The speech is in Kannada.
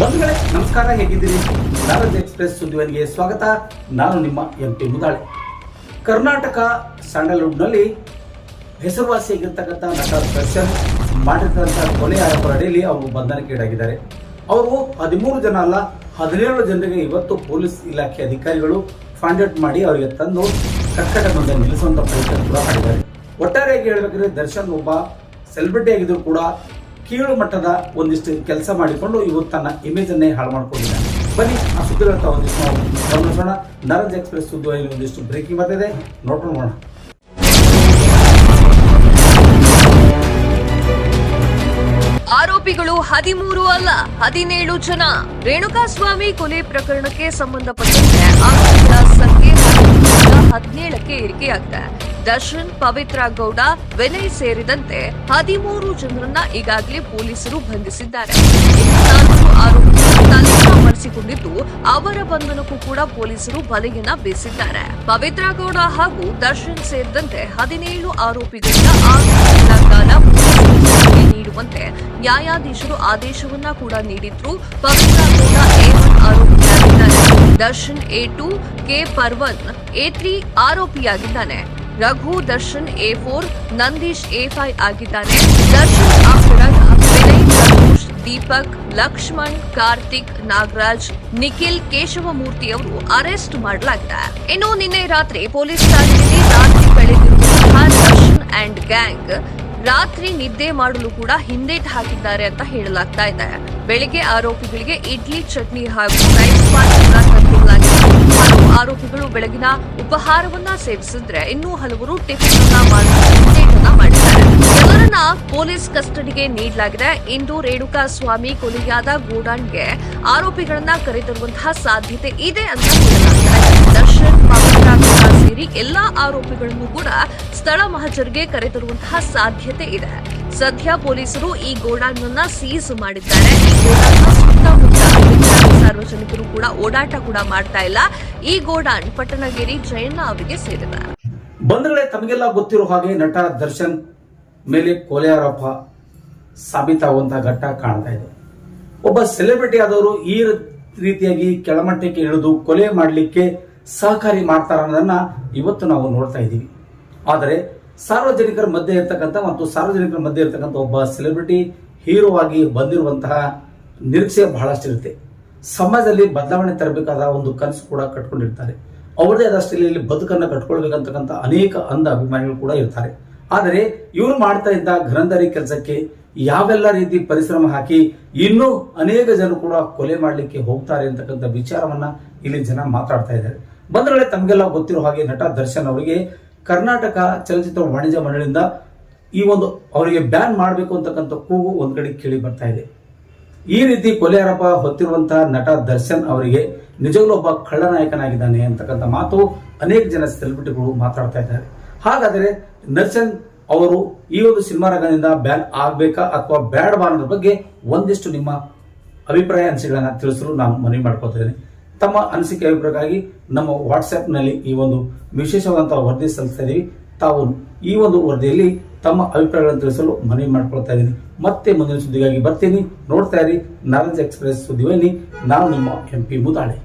ಬಂಧುಗಳೇ, ನಮಸ್ಕಾರ, ಹೇಗಿದ್ದೀರಿ? ನಾರಾಜ್ ಎಕ್ಸ್ಪ್ರೆಸ್ ಸುದ್ದಿವರಿಗೆ ಸ್ವಾಗತ. ನಾನು ನಿಮ್ಮ ಎಂ ಪಿ ಮುದಾಳೆ. ಕರ್ನಾಟಕ ಸ್ಯಾಂಡಲ್ವುಡ್ನಲ್ಲಿ ಹೆಸರುವಾಸಿಯಾಗಿರ್ತಕ್ಕಂಥ ನಟ ದರ್ಶನ್ ಮಾಡಿರ್ತಕ್ಕಂಥ ಕೊಲೆ ಆರೋಪದ ಅಡಿಯಲ್ಲಿ ಅವರು ಬಂಧನಕ್ಕೀಡಾಗಿದ್ದಾರೆ ಅವರು ಹದಿಮೂರು ಜನ ಅಲ್ಲ, ಹದಿನೇಳು ಜನರಿಗೆ ಇವತ್ತು ಪೊಲೀಸ್ ಇಲಾಖೆ ಅಧಿಕಾರಿಗಳು ಫೈಂಡ್ ಮಾಡಿ ಅವರಿಗೆ ತಂದು ಕಟ್ಟಡ ಮುಂದೆ ನಿಲ್ಲಿಸುವಂತ ಪ್ರಯತ್ನ ಕೂಡ ಮಾಡಿದ್ದಾರೆ. ಒಟ್ಟಾರೆಯಾಗಿ ಹೇಳಬೇಕಂದ್ರೆ ದರ್ಶನ್ ಒಬ್ಬ ಸೆಲೆಬ್ರಿಟಿ ಆಗಿದ್ರು ಕೂಡ ಕೀಳು ಮಟ್ಟದ ಒಂದಿಷ್ಟು ಕೆಲಸ ಮಾಡಿಕೊಂಡು ಇವತ್ತು ತನ್ನ ಇಮೇಜ್ ಅನ್ನೇ ಹಾಳು ಮಾಡ್ಕೊಂಡಿದ್ದಾರೆ. ಬನ್ನಿ, ಆ ಸುದ್ದಿಗಳತ್ತ ಒಂದಿಷ್ಟು ಗಮನಿಸೋಣ. ನರಜ್ ಎಕ್ಸ್ಪ್ರೆಸ್ ಸುದ್ದಿಯಲ್ಲಿ ಒಂದಿಷ್ಟು ಬ್ರೇಕಿಂಗ್ ಬರ್ತಿದೆ ನೋಡ್ಕೊಂಡು ಆರೋಪಿಗಳು ಹದಿಮೂರು ಅಲ್ಲ, ಹದಿನೇಳು ಜನ. ರೇಣುಕಾಸ್ವಾಮಿ ಕೊಲೆ ಪ್ರಕರಣಕ್ಕೆ ಸಂಬಂಧಪಟ್ಟಂತೆ ಆರೋಪಿಗಳ ಹದಿನೇಳಕ್ಕೆ ಏರಿಕೆಯಾಗಿದೆ ದರ್ಶನ್, ಪವಿತ್ರ ಗೌಡ, ವಿನಯ್ ಸೇರಿದಂತೆ ಹದಿಮೂರು ಜನರನ್ನ ಈಗಾಗಲೇ ಪೊಲೀಸರು ಬಂಧಿಸಿದ್ದಾರೆ. ಿದ್ದು ಅವರ ಬಂಧನಕ್ಕೂ ಕೂಡ ಪೊಲೀಸರು ಬಲೆಯನ್ನ ಬೀಸಿದ್ದಾರೆ. ಪವಿತ್ರ ಗೌಡ ಹಾಗೂ ದರ್ಶನ್ ಸೇರಿದಂತೆ ಹದಿನೇಳು ಆರೋಪಿಗಳಿಂದ ಆರು ನೀಡುವಂತೆ ನ್ಯಾಯಾಧೀಶರು ಆದೇಶವನ್ನ ಕೂಡ ನೀಡಿದ್ರು. Pavithra Darshan A two, K Pavan A three ಆರೋಪಿಯಾಗಿದ್ದಾನೆ. Raghu Darshan A four, Nandish A five ಆಗಿದ್ದಾನೆ. ದರ್ಶನ್ ದೀಪಕ್, ಲಕ್ಷ್ಮಣ್, ಕಾರ್ತಿಕ್, ನಾಗರಾಜ್, ನಿಖಿಲ್ ಕೇಶವಮೂರ್ತಿ ಅವರು ಅರೆಸ್ಟ್ ಮಾಡಲಾಗಿದೆ. ಇನ್ನು ನಿನ್ನೆ ರಾತ್ರಿ ಪೊಲೀಸ್ ಠಾಣೆಯಲ್ಲಿ ರಾತ್ರಿ ಬೆಳೆದಿರುವ ದರ್ಶನ್ ಅಂಡ್ ಗ್ಯಾಂಗ್ ರಾತ್ರಿ ನಿದ್ದೆ ಮಾಡಲು ಕೂಡ ಹಿಂದೇಟ್ ಹಾಕಿದ್ದಾರೆ ಅಂತ ಹೇಳಲಾಗ್ತಾ ಇದೆ. ಬೆಳಿಗ್ಗೆ ಆರೋಪಿಗಳಿಗೆ ಇಡ್ಲಿ, ಚಟ್ನಿ ಹಾಗೂ ಹಲವು ಆರೋಪಿಗಳು ಬೆಳಗಿನ ಉಪಹಾರವನ್ನ ಸೇವಿಸಿದ್ರೆ ಇನ್ನೂ ಹಲವರು ಟಿಫಿನ್ ಪೊಲೀಸ್ ಕಸ್ಟಡಿಗೆ ನೀಡಲಾಗಿದೆ. ಇಂದು ರೇಣುಕಾ ಸ್ವಾಮಿ ಕೊಲೆಯಾದ ಗೋಡಾನ್ಗೆ ಆರೋಪಿಗಳನ್ನ ಕರೆತರುವಂತಹ ಸಾಧ್ಯತೆ ಇದೆ ಅಂತ ಹೇಳಲಾಗ್ತಾ ದರ್ಶನ್, ಪವನ್ ಸೇರಿ ಎಲ್ಲಾ ಆರೋಪಿಗಳನ್ನು ಕೂಡ ಸ್ಥಳ ಮಹಜರ್ಗೆ ಕರೆತರುವಂತಹ ಸಾಧ್ಯತೆ ಇದೆ. ಸದ್ಯ ಪೊಲೀಸರು ಈ ಗೋಡಾನ್ನ ಸೀಸ್ ಮಾಡಿದ್ದಾರೆ. ಸಾರ್ವಜನಿಕರು ಕೂಡ ಓಡಾಟ ಕೂಡ ಮಾಡ್ತಾ ಇಲ್ಲ. ಈ ಗೋಡಾನ್ ಪಟ್ಟಣಗಿರಿ ಜಯಣ್ಣ ಅವರಿಗೆ ಸೇರಿದೆ. ಬಂಧುಗಳೇ ತಮಗೆಲ್ಲ ಗೊತ್ತಿರೋ ಹಾಗೆ ನಟ ದರ್ಶನ್ ಮೇಲೆ ಕೊಲೆ ಆರೋಪ ಸಾಬೀತಾಗುವಂತಹ ಘಟ್ಟ ಕಾಣ್ತಾ ಇದೆ. ಒಬ್ಬ ಸೆಲೆಬ್ರಿಟಿ ಆದವರು ಈ ರೀತಿಯಾಗಿ ಕೆಳಮಟ್ಟಕ್ಕೆ ಇಳಿದು ಕೊಲೆ ಮಾಡಲಿಕ್ಕೆ ಸಹಕಾರಿ ಮಾಡ್ತಾರ ಅನ್ನೋದನ್ನ ಇವತ್ತು ನಾವು ನೋಡ್ತಾ ಇದ್ದೀವಿ. ಆದರೆ ಸಾರ್ವಜನಿಕರ ಮಧ್ಯೆ ಇರ್ತಕ್ಕಂಥ ಮತ್ತು ಸಾರ್ವಜನಿಕರ ಮಧ್ಯೆ ಇರ್ತಕ್ಕಂಥ ಒಬ್ಬ ಸೆಲೆಬ್ರಿಟಿ ಹೀರೋ ಆಗಿ ಬಂದಿರುವಂತಹ ನಿರೀಕ್ಷೆ ಬಹಳಷ್ಟಿರುತ್ತೆ ಸಮಾಜದಲ್ಲಿ ಬದಲಾವಣೆ ತರಬೇಕಾದ ಒಂದು ಕನಸು ಕೂಡ ಕಟ್ಕೊಂಡಿರ್ತಾರೆ. ಅವರದೇ ಆದ ಶೈಲಿಯಲ್ಲಿ ಬದುಕನ್ನು ಕಟ್ಕೊಳ್ಬೇಕಂತಕ್ಕಂಥ ಅನೇಕ ಅಂಧ ಅಭಿಮಾನಿಗಳು ಕೂಡ ಇರ್ತಾರೆ. ಆದರೆ ಇವರು ಮಾಡ್ತಾ ಇದ್ದ ಗ್ರಂಥರಿ ಕೆಲಸಕ್ಕೆ ಯಾವೆಲ್ಲ ರೀತಿ ಪರಿಶ್ರಮ ಹಾಕಿ ಇನ್ನೂ ಅನೇಕ ಜನರು ಕೂಡ ಕೊಲೆ ಮಾಡಲಿಕ್ಕೆ ಹೋಗ್ತಾರೆ ಅಂತಕ್ಕಂಥ ವಿಚಾರವನ್ನ ಇಲ್ಲಿ ಜನ ಮಾತಾಡ್ತಾ ಇದ್ದಾರೆ. ಬಂದ್ರೆ ತಮಗೆಲ್ಲ ಗೊತ್ತಿರೋ ಹಾಗೆ ನಟ ದರ್ಶನ್ ಅವರಿಗೆ ಕರ್ನಾಟಕ ಚಲನಚಿತ್ರ ವಾಣಿಜ್ಯ ಮಂಡಳಿಯಿಂದ ಈ ಒಂದು ಅವರಿಗೆ ಬ್ಯಾನ್ ಮಾಡಬೇಕು ಅಂತಕ್ಕಂಥ ಕೂಗು ಒಂದ್ ಕಡೆ ಕೇಳಿ ಬರ್ತಾ ಇದೆ. ಈ ರೀತಿ ಕೊಲೆ ಆರೋಪ ಹೊತ್ತಿರುವಂತಹ ನಟ ದರ್ಶನ್ ಅವರಿಗೆ ನಿಜವಾಗ್ಲೂ ಒಬ್ಬ ಕಳ್ಳನಾಯಕನಾಗಿದ್ದಾನೆ ಅಂತಕ್ಕಂಥ ಮಾತು ಅನೇಕ ಜನ ಸೆಲೆಬ್ರಿಟಿಗಳು ಮಾತಾಡ್ತಾ ಇದ್ದಾರೆ. ಹಾಗಾದರೆ ನರ್ಸನ್ ಅವರು ಈ ಒಂದು ಸಿನಿಮಾ ರಂಗದಿಂದ ಬ್ಯಾನ್ ಆಗಬೇಕಾ ಅಥವಾ ಬ್ಯಾಡವಾ ಅನ್ನೋದ್ರ ಬಗ್ಗೆ ಒಂದಿಷ್ಟು ನಿಮ್ಮ ಅಭಿಪ್ರಾಯ ಅನಿಸಿಕೆಗಳನ್ನ ತಿಳಿಸಲು ನಾನು ಮನವಿ ಮಾಡ್ಕೊತಿದ್ದೇನೆ ತಮ್ಮ ಅನಿಸಿಕೆ ಅಭಿಪ್ರಾಯಕ್ಕಾಗಿ ನಮ್ಮ ವಾಟ್ಸ್ಆ್ಯಪ್ನಲ್ಲಿ ಈ ಒಂದು ವಿಶೇಷವಾದಂತಹ ವರದಿ ಸಲ್ಲಿಸ್ತಾ ಇದ್ದೀವಿ ತಾವು ಈ ಒಂದು ವರದಿಯಲ್ಲಿ ತಮ್ಮ ಅಭಿಪ್ರಾಯಗಳನ್ನು ತಿಳಿಸಲು ಮನವಿ ಮಾಡ್ಕೊಳ್ತಾ ಇದ್ದೀನಿ. ಮತ್ತೆ ಮುಂದಿನ ಸುದ್ದಿಗಾಗಿ ಬರ್ತೀನಿ. ನೋಡ್ತಾ ಇರಿ. ನಾಲೆಜ್ ಎಕ್ಸ್ಪ್ರೆಸ್ ಸುದ್ದಿಯಲ್ಲಿ ನಾನು ನಿಮ್ಮ ಎಂ ಪಿ ಮುದಾಳೆ.